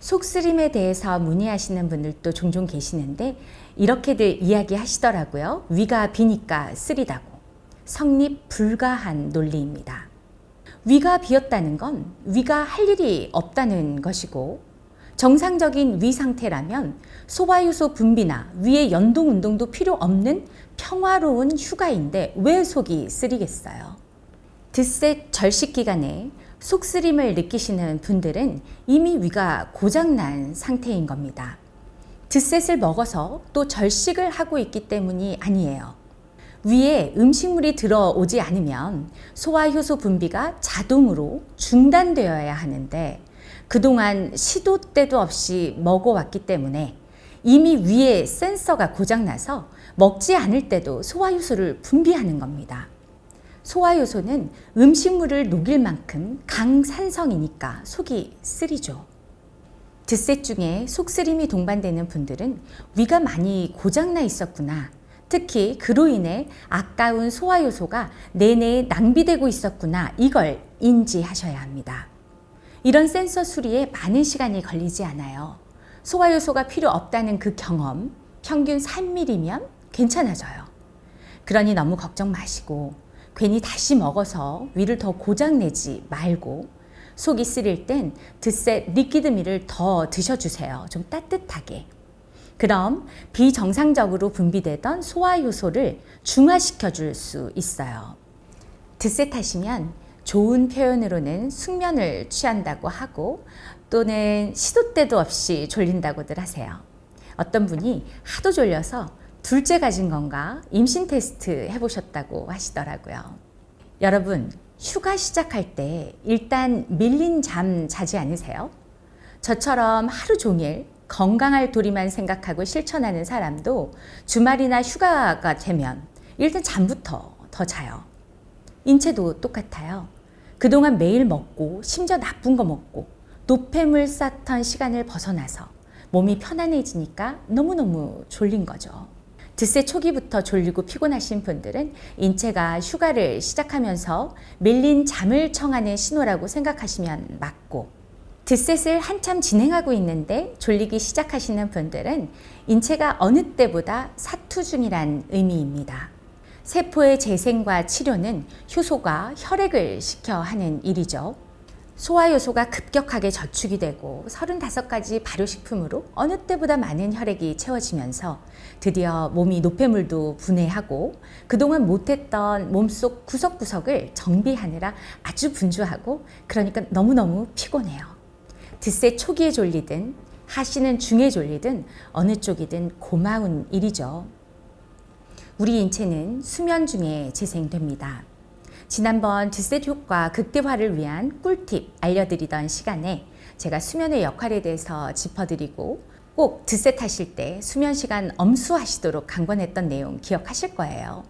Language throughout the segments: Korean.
속쓰림에 대해서 문의하시는 분들도 종종 계시는데 이렇게들 이야기하시더라고요. 위가 비니까 쓰리다고. 성립 불가한 논리입니다. 위가 비었다는 건 위가 할 일이 없다는 것이고 정상적인 위 상태라면 소화효소 분비나 위의 연동 운동도 필요 없는 평화로운 휴가인데 왜 속이 쓰리겠어요? 드셋 절식 기간에 속쓰림을 느끼시는 분들은 이미 위가 고장난 상태인 겁니다. 드셋을 먹어서 또 절식을 하고 있기 때문이 아니에요. 위에 음식물이 들어오지 않으면 소화효소 분비가 자동으로 중단되어야 하는데 그동안 시도 때도 없이 먹어왔기 때문에 이미 위에 센서가 고장나서 먹지 않을 때도 소화효소를 분비하는 겁니다. 소화효소는 음식물을 녹일 만큼 강산성이니까 속이 쓰리죠. 드셋 중에 속쓰림이 동반되는 분들은 위가 많이 고장나 있었구나. 특히 그로 인해 아까운 소화효소가 내내에 낭비되고 있었구나. 이걸 인지하셔야 합니다. 이런 센서 수리에 많은 시간이 걸리지 않아요. 소화효소가 필요 없다는 그 경험, 평균 3mm면 괜찮아져요. 그러니 너무 걱정 마시고 괜히 다시 먹어서 위를 더 고장내지 말고 속이 쓰릴 땐 드셋 리퀴드밀을 더 드셔주세요. 좀 따뜻하게. 그럼 비정상적으로 분비되던 소화 효소를 중화시켜 줄 수 있어요. 드셋 하시면 좋은 표현으로는 숙면을 취한다고 하고 또는 시도 때도 없이 졸린다고들 하세요. 어떤 분이 하도 졸려서 둘째 가진 건가 임신 테스트 해보셨다고 하시더라고요. 여러분, 휴가 시작할 때 일단 밀린 잠 자지 않으세요? 저처럼 하루 종일 건강할 도리만 생각하고 실천하는 사람도 주말이나 휴가가 되면 일단 잠부터 더 자요. 인체도 똑같아요. 그동안 매일 먹고 심지어 나쁜 거 먹고 노폐물 쌓던 시간을 벗어나서 몸이 편안해지니까 너무너무 졸린 거죠. 드세 초기부터 졸리고 피곤하신 분들은 인체가 휴가를 시작하면서 밀린 잠을 청하는 신호라고 생각하시면 맞고 드셋을 한참 진행하고 있는데 졸리기 시작하시는 분들은 인체가 어느 때보다 사투 중이란 의미입니다. 세포의 재생과 치료는 효소가 혈액을 시켜 하는 일이죠. 소화효소가 급격하게 저축이 되고 35가지 발효식품으로 어느 때보다 많은 혈액이 채워지면서 드디어 몸이 노폐물도 분해하고 그동안 못했던 몸속 구석구석을 정비하느라 아주 분주하고 그러니까 너무너무 피곤해요. 드세 초기에 졸리든 하시는 중에 졸리든 어느 쪽이든 고마운 일이죠. 우리 인체는 수면 중에 재생됩니다. 지난번 드셋 효과 극대화를 위한 꿀팁 알려드리던 시간에 제가 수면의 역할에 대해서 짚어드리고 꼭 드셋 하실 때 수면 시간 엄수하시도록 강권했던 내용 기억하실 거예요.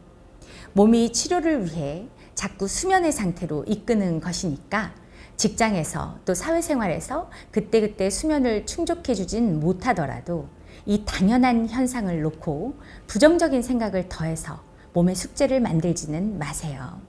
몸이 치료를 위해 자꾸 수면의 상태로 이끄는 것이니까 직장에서 또 사회생활에서 그때그때 수면을 충족해 주진 못하더라도 이 당연한 현상을 놓고 부정적인 생각을 더해서 몸의 숙제를 만들지는 마세요.